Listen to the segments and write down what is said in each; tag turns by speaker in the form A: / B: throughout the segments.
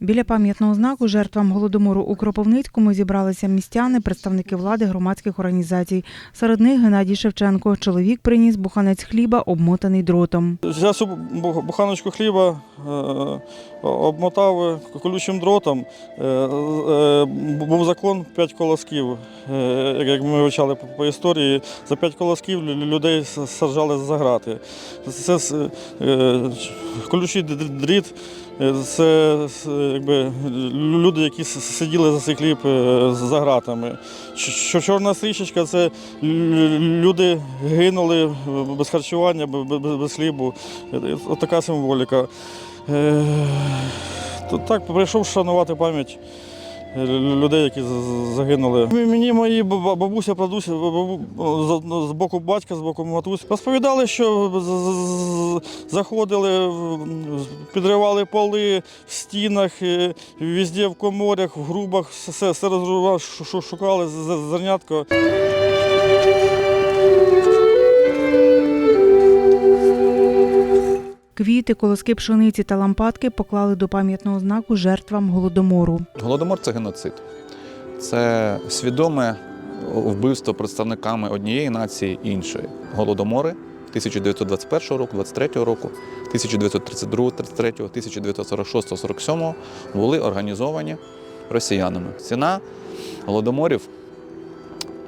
A: Біля пам'ятного знаку жертвам голодомору у Кропивницькому зібралися містяни, представники влади громадських організацій. Серед них Геннадій Шевченко. Чоловік приніс буханець хліба, обмотаний дротом.
B: Взяв буханочку хліба, е, обмотав е, колючим дротом. Е, Був закон 5 колосків. Як ми вивчали по- історії, за 5 колосків людей саджали за грати. Це колючий дріт. Е, Це якби, люди, які сиділи за цей хліб е, за гратами. Чорна стрічечка це люди гинули без харчування, без, хлібу. Е, От така символіка. Е, Так, прийшов шанувати пам'ять е, людей, які загинули. Мені мої бабуся, прадуся, бабу- з- з боку батька, з боку матусь, розповідали, що заходили, підривали поли в стінах, е, везде в коморях, в грубах, все, все шу- шукали зернятко.
A: Квіти, колоски пшениці та лампадки поклали до пам'ятного знаку жертвам голодомору.
C: Голодомор це геноцид. Це свідоме вбивство представниками однієї нації іншої. Голодомори 1921 року, 23 року, 1932, 33, 1946, 47 були організовані росіянами. Ціна голодоморів,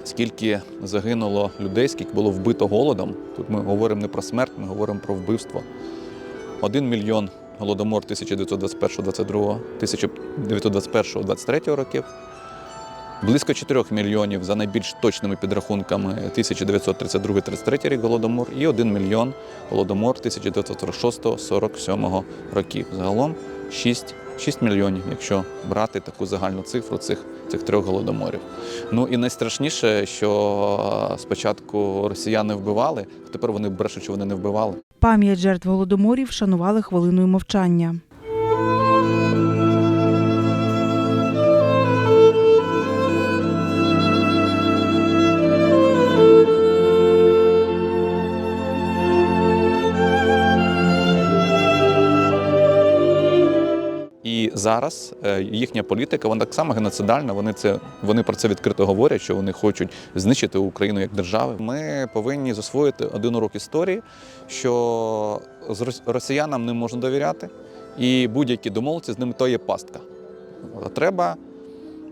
C: скільки загинуло людей, скільки було вбито голодом. Тут ми говоримо не про смерть, ми говоримо про вбивство. 1 мільйон голодомор 1921-22, 1921-23 років, близько 4 мільйонів за найбільш точними підрахунками 1932-33 рік голодомор і 1 мільйон голодомор 1946-47 років. Загалом 6, 6 мільйонів, якщо брати таку загальну цифру цих, цих трьох голодоморів. Ну і найстрашніше, що спочатку росіяни вбивали, а тепер вони брешуть, що вони не вбивали.
A: Пам'ять жертв голодоморів вшанували хвилиною мовчання.
C: І зараз е, їхня політика вона так само геноцидальна. Вони це вони про це відкрито говорять, що вони хочуть знищити Україну як державу. Ми повинні засвоїти один урок історії, що росіянам не можна довіряти, і будь-які домовленості з ними то є пастка. Треба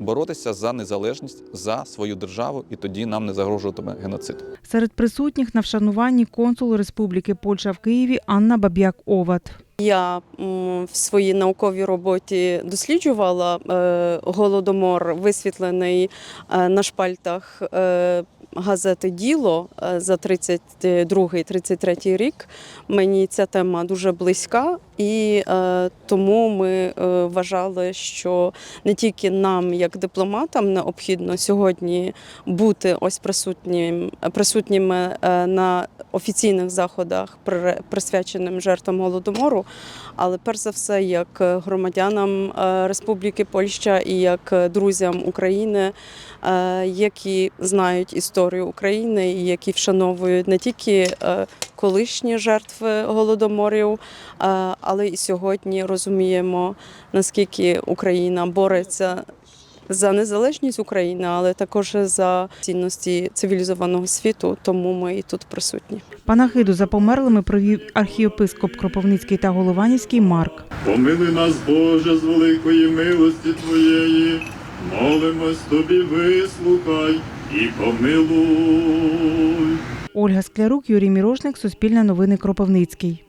C: боротися за незалежність за свою державу, і тоді нам не загрожуватиме геноцид.
A: Серед присутніх на вшануванні консул Республіки Польща в Києві Анна Баб'як-Оват.
D: Я в своїй науковій роботі досліджувала е, голодомор, висвітлений е, на шпальтах е, газети Діло за 32-33 рік. Мені ця тема дуже близька, і е, тому ми е, вважали, що не тільки нам, як дипломатам, необхідно сьогодні бути ось присутнім, присутніми е, на офіційних заходах, при- присвяченим жертвам голодомору, але перш за все, як громадянам е, Республіки Польща і як друзям України, е, які знають історію України і які вшановують не тільки е, колишні жертви голодоморів, е, але і сьогодні розуміємо, наскільки Україна бореться. За незалежність України, але також за цінності цивілізованого світу, тому ми і тут присутні.
A: Панахиду за померлими провів архієпископ Кропивницький та Голованівський Марк.
E: Помилуй нас, Боже, з великої милості Твоєї, молимось Тобі, вислухай і помилуй.
A: Ольга Склярук, Юрій Мірошник, Суспільне новини Кропивницький.